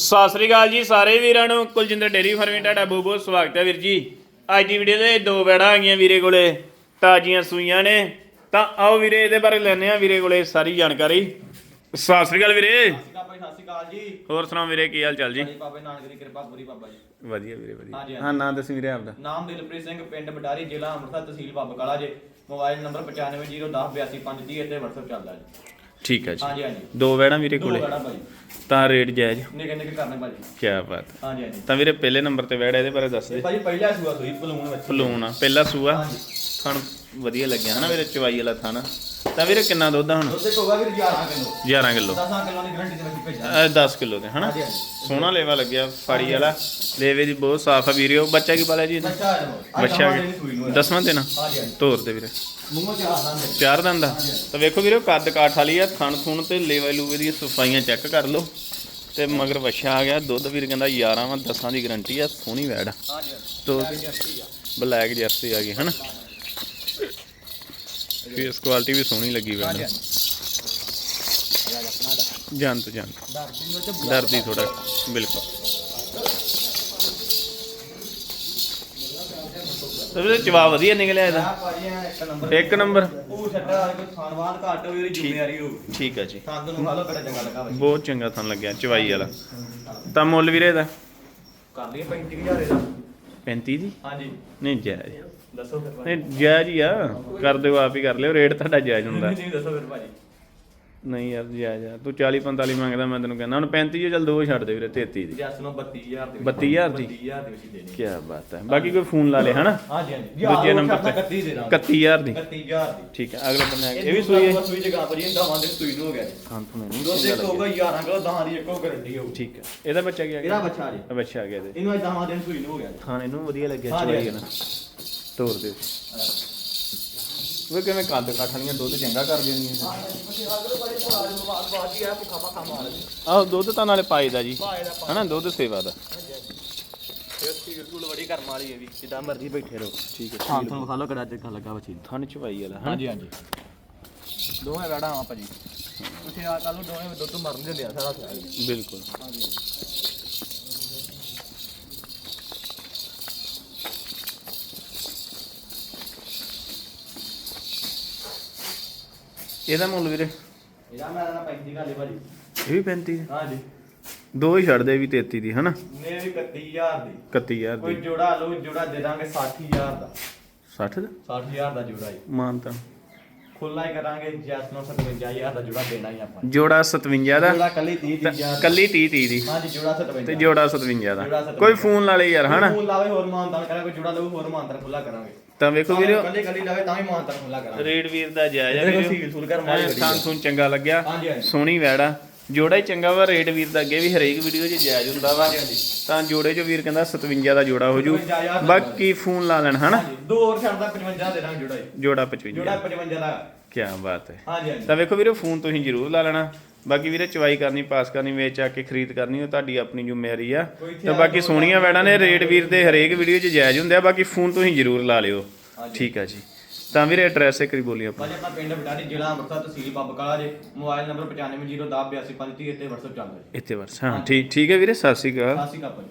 ਸਤਿ ਸ੍ਰੀ ਅਕਾਲ ਜੀ ਸਾਰੇ ਵੀਰਾਂ ਨੂੰ। ਕੁਲਜਿੰਦਰ ਡੇਰੀ ਫਾਰਮਿੰਗ ਤੁਹਾਡਾ ਬਹੁਤ ਬਹੁਤ ਸਵਾਗਤ ਹੈ ਵੀਰ ਜੀ। ਅੱਜ ਦੀ ਵੀਡੀਓ ਦੇ ਦੋ ਬੈੜਾਂ ਆ ਗਈਆਂ ਵੀਰੇ ਕੋਲੇ ਤਾਜ਼ੀਆਂ ਸੂਈਆਂ ਨੇ। ਤਾਂ ਆਓ ਵੀਰੇ ਇਹਦੇ ਬਾਰੇ ਲੈਣੇ ਆ ਵੀਰੇ ਕੋਲੇ ਸਾਰੀ ਜਾਣਕਾਰੀ। ਸਤਿ ਸ੍ਰੀ ਅਕਾਲ ਵੀਰੇ। ਹੋਰ ਸੁਣਾਓ ਵੀਰੇ ਕੀ ਹਾਲ ਚਾਲ ਜੀ? ਜੀ ਬਾਬੇ ਨਾਨਕ ਦੀ ਕਿਰਪਾ ਪੂਰੀ ਬਾਬਾ ਜੀ। ਵਧੀਆ ਵੀਰੇ ਵਧੀਆ। ਹਾਂ ਨਾਂ ਦੱਸ ਵੀਰੇ ਆਪਦਾ। ਨਾਮ ਦਿਲਪ੍ਰੀਤ ਸਿੰਘ ਪਿੰਡ ਬਟਾਰੀ ਜ਼ਿਲ੍ਹਾ ਅੰਮ੍ਰਿਤਸਰ ਤਹਿਸੀਲ ਬਾਬਾ ਕਲਾ ਜੀ। ਮੋਬਾਈਲ ਨੰਬਰ 9501082530 ਤੇ WhatsApp ਚੱਲਦਾ ਜੀ। ਠੀਕ ਹੈ ਜੀ। ਹਾਂਜੀ ਹਾਂਜੀ। ਦੋ ਬੈੜਾਂ ਵੀਰੇ ਦੋ ਕੋਲੇ। ਤਾਂ ਰੇਟ ਜਾਇਜ਼। ਨਿੱਕੇ ਨਿੱਕੇ ਕਰਨੇ ਭਾਜੀ। ਕੀ ਬਾਤ। ਹਾਂਜੀ ਹਾਂਜੀ। ਤਾਂ ਵੀਰੇ ਪਹਿਲੇ ਨੰਬਰ ਤੇ ਬੈੜਾ ਇਹਦੇ ਬਾਰੇ ਦੱਸ ਦੇ। ਇਹ ਭਾਜੀ ਪਹਿਲਾ ਸੂਆ ਸੂਈ ਪਲੂਣ ਵਿੱਚ। ਫਲੂਣ ਆ ਪਹਿਲਾ ਸੂਆ। ਹਾਂਜੀ। ਥਣ ਵਧੀਆ ਲੱਗਿਆ ਹਨਾ ਵੀਰੇ ਚਵਾਈ ਵਾਲਾ ਥਣ। ਤਾਂ ਵੀਰੇ ਕਿੰਨਾ ਦੁੱਧ ਆ ਹੁਣ? ਦੁੱਧ ਕੋਗਾ ਵੀ 11 ਕਿਲੋ। 11 ਕਿਲੋ। 10 ਕਿਲੋ ਦੀ ਗਰੰਟੀ ਦੇ ਵਿੱਚ ਭੇਜਾਂ ਇਹ 10 ਕਿਲੋ ਦੇ ਹਨਾ? ਹਾਂਜੀ ਹਾਂਜੀ। ਸੋਹਣਾ ਲੇਵਾ ਲੱਗਿਆ ਫਾੜੀ ਵਾਲਾ। ਲੇਵੇ ਦੀ ਬਹੁਤ ਸਾਫ਼ ਆ ਵੀਰੇ ਉਹ ਬੱਚਾ ਕੀ ਪਾਲਿਆ ਜੀ ਇਹਨੇ? ਬੱਚਾ ਉਹ ਕੀ। ਦਸਵਾਂ ਹਾਂਜੀ ਹਾਂਜੀ। ਤੋਰ ਦੇ ਵੀਰੇ। ਮੂੰਹੋਂ ਚਾਹ ਦਾਂਗੇ ਚਾਰ ਦੰਦ ਦਾ ਤਾਂ ਵੇਖੋ ਵੀਰੇ ਕੱਦ ਕਾਠ ਵਾਲੀ ਆ ਥਣ ਥੁਣ ਤੇ ਲੇਵਾ ਲੂਵੇ ਦੀ ਸਫਾਈਆਂ ਚੈੱਕ ਕਰ ਲਓ। ਤੇ ਮਗਰ ਵੱਛਾ ਆ ਗਿਆ ਦੁੱਧ ਵੀਰ ਕਹਿੰਦਾ 11 ਵਾਂ 10 ਦੀ ਗਰੰਟੀ ਆ ਸੋਹਣੀ ਵੈੜ ਆ। ਹਾਂਜੀ ਹਾਂਜੀ। ਤੋ ਜਰਸੀ ਆ। ਬਲੈਕ ਜਰਸੀ ਆ ਗਈ ਹਨਾ? ਫੇਸ ਕੁਆਲਿਟੀ ਵੀ ਸੋਹਣੀ ਲੱਗੀ ਵੈੜ ਹਾਂਜੀ ਨੂੰ। ਹਾਂਜੀ। ਰਾਜ ਆਪਣਾ ਦਾ ਜੰਤ ਜੰਤ। ਦਰਦੀ ਥੋੜਾ ਬਿਲਕੁਲ। ਤਾਂ ਵੀਰੇ ਚਵਾ ਵਧੀਆ ਨਿਕਲਿਆ ਇਹਦਾ। ਇੱਕ ਨੰਬਰ। ਠੀਕ ਆ ਜੀ। ਬਹੁਤ ਚੰਗਾ ਥਣ ਲੱਗਿਆ ਚਵਾਈ ਵਾਲਾ। ਤਾਂ ਮੁੱਲ ਵੀਰੇ ਦਾ ਕਰ ਲਈਏ 35000 ਦਾ 35 ਦੀ ਹਾਂਜੀ। ਨਹੀਂ ਜਾਇਜ਼ ਦੱਸੋ ਫਿਰ ਭਾਜੀ। ਨਹੀਂ ਜਾਇਜ਼ ਹੀ ਆ। ਕਰ ਦਿਓ ਆਪ ਹੀ ਕਰ ਲਿਓ। ਰੇਟ ਤੁਹਾਡਾ ਜਾਇਜ਼ ਹੁੰਦਾ। ਤੁਸੀਂ ਦੱਸੋ ਫਿਰ ਭਾਜੀ। ਨਹੀਂ ਯਾਰ ਜਾਇਜ਼ ਆ ਤੂੰ 40 45 ਮੰਗਦਾ ਮੈਂ ਤੈਨੂੰ ਕਹਿੰਦਾ। ਹੁਣ 35 ਜੇ ਚੱਲ ਦੋ ਛੱਡ ਦੇ ਵੀਰੇ 33 ਦੀ। ਜੈਸ ਨੂੰ 32000 ਦੇ 32,000 ਦੀ? 32000 ਦੇ ਵਿੱਚ ਦੇਣੀ। ਕੀ ਬਾਤ ਹੈ। ਬਾਕੀ ਕੋਈ ਫੋਨ ਲਾ ਲੇ ਹਨਾ? ਹਾਂਜੀ ਹਾਂਜੀ। ਦੂਜੇ ਨੰਬਰ ਤੇ। 31 ਦੇ ਨਾਲ 31000 ਦੀ। 31000 ਦੀ। ਠੀਕ ਹੈ ਅਗਲਾ ਬੰਦਾ ਇਹ ਵੀ ਸੂਈ ਹੈ। ਸੂਈ ਜਗਾ ਭਾਜੀ ਇਹਦਾ ਵਾਂਦੇ ਸੂਈ ਨੂੰ ਹੋ ਗਿਆ। ਹਾਂ ਤੁਹਾਨੂੰ ਇੱਕ ਲੱਗਿਆ। ਹੋਊਗਾ 11 ਕਿਲੋ ਦਹਾਂ ਦੀ ਇੱਕੋ ਗਰੰਟੀ ਹੋਊ। ਠੀਕ ਹੈ। ਇਹਦਾ ਬੱਚਾ ਕੀ ਆ ਇਹਦਾ ਗਿਆ ਬੱਚਾ ਜੀ ਬੱਚਾ ਆ ਗਿਆ ਇਹਦੇ। ਇਹਨੂੰ ਅੱਜ ਦਹਾਂ ਦਿਨ ਸੂਈ ਨੂੰ ਹੋ ਗਿਆ। ਖਾਣੇ ਨੂੰ ਵਧੀਆ ਲੱਗਿਆ ਚਵਾਈ ਨਾ ਤੋਰ ਦੇ ਵੇ ਕਿਵੇਂ ਕੱਦ ਕਾਠਾਂ ਦੁੱਧ ਚੰਗਾ ਕਰ ਦੇਣੀਆਂ ਆਹ ਦੁੱਧ ਤਾਂ ਨਾਲੇ ਪਾਈਦਾ ਜੀ। ਹਨਾ ਦੁੱਧ ਸੇਵਾ ਦਾ। ਬੜੀ ਕਰਮ ਵਾਲੀ ਹੈ ਵੀ ਜਿੱਦਾਂ ਮਰਜ਼ੀ ਬੈਠੇ ਰਹੋ ਠੀਕ ਹੈ। ਹਾਂ ਤੁਹਾਨੂੰ ਵਿਖਾ ਲਓ ਕਿਹੜਾ ਚੰਗਾ ਲੱਗਾ ਬੱਚੀ ਨੂੰ ਥਣ ਚਵਾਈ ਵਾਲਾ ਹਨਾ? ਹਾਂਜੀ ਹਾਂਜੀ। ਦੋਵੇਂ ਵੜਾ ਆ ਭਾਜੀ ਤੁਸੀਂ ਆ ਕੱਲ ਨੂੰ ਦੋਵੇਂ ਦੁੱਧ ਮਰਨ ਦਿੰਦੇ ਆ ਸਾਰਾ ਸਾਰਾ ਬਿਲਕੁਲ। ਇਹਦਾ ਮੁੱਲ ਵੀਰੇ? ਇਹਦਾ ਮੈਂ ਨਾ 35 ਘਾਲੇ ਭਾਜੀ। ਇਹ ਵੀ 35 ਦੀ। ਹਾਂਜੀ। ਦੋ ਹੀ ਛੱਡ ਦੇ ਇਹ ਵੀ 33 ਦੀ ਹਨਾ? ਨੇ ਵੀ 31000 ਦੀ। 31000 ਕੋਈ ਦੀ। ਜੋੜਾ ਲਓ ਜੋੜਾ ਦੇ ਦਾਂਗੇ 60000 ਦਾ। 60 ਦਾ? 60000 ਦਾ ਜੋੜਾ ਜੀ। ਮਾਨਤਾ। ਖੁੱਲਾ ਹੀ ਕਰਾਂਗੇ ਜੈਸ ਨੂੰ 57000 ਦਾ ਜੋੜਾ ਦੇਣਾ ਹੀ ਆਪਾਂ। ਜੋੜਾ 57 ਦਾ? ਜੋੜਾ ਕੱਲੀ 30000 ਕੱਲੀ 30 30 ਦੀ। ਹਾਂਜੀ ਜੋੜਾ 57 ਤੇ ਜੋੜਾ 57 ਜੋੜਾ ਦਾ 57 ਕੋਈ ਫੋਨ ਲਾ ਲੇ ਯਾਰ ਹਨਾ? ਫੋਨ ਲਾਵੇ ਹੋਰ ਮਾਨਤਾਨ ਕਰਾਂਗੇ ਕੋਈ ਜੋੜਾ ਲਓ ਹੋਰ ਮਾਨਤਾਨ ਖੁੱਲਾ ਕਰਾਂਗੇ। ਤਾਂ ਵੇਖੋ ਵੀਰੇ। ਕੱਲੀ ਕੱਲੀ ਲਾਵੇ ਤਾਂ ਹੀ ਮਾਨਤਾਨ ਖੁੱਲਾ ਕਰਾਂਗੇ। ਰੇਡ ਵੀਰ ਦਾ ਜਾਇਜ਼ ਆ ਦੇਖੋ ਵੀਰੇ। ਸੀਲ ਸੂਲ ਕਰ ਮਾਰੀ ਥਾਂ ਥੂੰ ਚੰਗਾ ਲੱਗਿਆ। ਹਾਂਜੀ ਹਾਂਜੀ। ਸੋਹਣੀ ਵੈੜਾ ਜੋੜਾ ਹੀ ਚੰਗਾ ਵਾ ਰੇਟ ਵੀਰ ਦਾ ਅੱਗੇ ਵੀ ਹਰੇਕ ਵੀਡੀਓ 'ਚ ਜਾਇਜ਼ ਹੁੰਦਾ ਵਾ। ਤਾਂ ਜੋੜੇ 'ਚ ਵੀਰ ਕਹਿੰਦਾ 57 ਦਾ ਜੋੜਾ ਹੋ ਜੂ। 57,000 ਦਾ ਬਾਕੀ ਫੋਨ ਲਾ ਲੈਣ ਹਨਾ? ਦੋ ਹੋਰ ਛੱਡਦਾ 55 ਦੇ ਦਾਂਗੇ ਜੋੜਾ ਜੋੜਾ 55 ਜੋੜਾ 55 ਦਾ। ਕੀ ਬਾਤ ਹੈ। ਹਾਂਜੀ ਹਾਂਜੀ। ਤਾਂ ਵੇਖੋ ਵੀਰੇ ਫੋਨ ਤੁਸੀਂ ਜ਼ਰੂਰ ਲਾ ਲੈਣਾ। ਬਾਕੀ ਵੀਰੇ ਚਵਾਈ ਕਰਨੀ ਪਾਸ ਕਰਨੀ ਵੇਚ ਆ ਕੇ ਖਰੀਦ ਕਰਨੀ ਉਹ ਤੁਹਾਡੀ ਆਪਣੀ ਜ਼ਿੰਮੇਵਾਰੀ ਆ। ਤੇ ਬਾਕੀ ਸੋਹਣੀਆਂ ਵੈੜਾਂ ਨੇ ਰੇਟ ਵੀਰ ਦੇ ਹਰੇਕ ਵੀਡੀਓ 'ਚ ਜਾਇਜ਼ ਹੁੰਦੇ ਆ। ਬਾਕੀ ਫੋਨ ਤੁਸੀਂ ਜ਼ਰੂਰ ਲਾ ਲਿਓ। ਠੀਕ ਆ ਜੀ। ਤਾਂ ਵੀਰੇ ਐਡਰੈਸ ਇੱਕ ਵਾਰੀ ਬੋਲੀ ਆਪਣਾ ਭਾਜੀ ਆਪਣਾ ਪਿੰਡ ਬਟਾਲੀ ਜ਼ਿਲ੍ਹਾ ਅੰਮ੍ਰਿਤਸਰ ਤਹਿਸੀਲ ਬੱਬਕਾਲਾ ਜੀ। ਮੋਬਾਈਲ ਨੰਬਰ 9502108235 ਤੇ WhatsApp ਚੱਲਦਾ ਜੀ। ਇੱਥੇ ਵਰਸ ਹਾਂ ਠੀਕ ਠੀਕ ਹੈ ਵੀਰੇ ਸਤਿ ਸ਼੍ਰੀ ਅਕਾਲ। ਸਤਿ ਸ਼੍ਰੀ ਅਕਾਲ ਭਾਜੀ।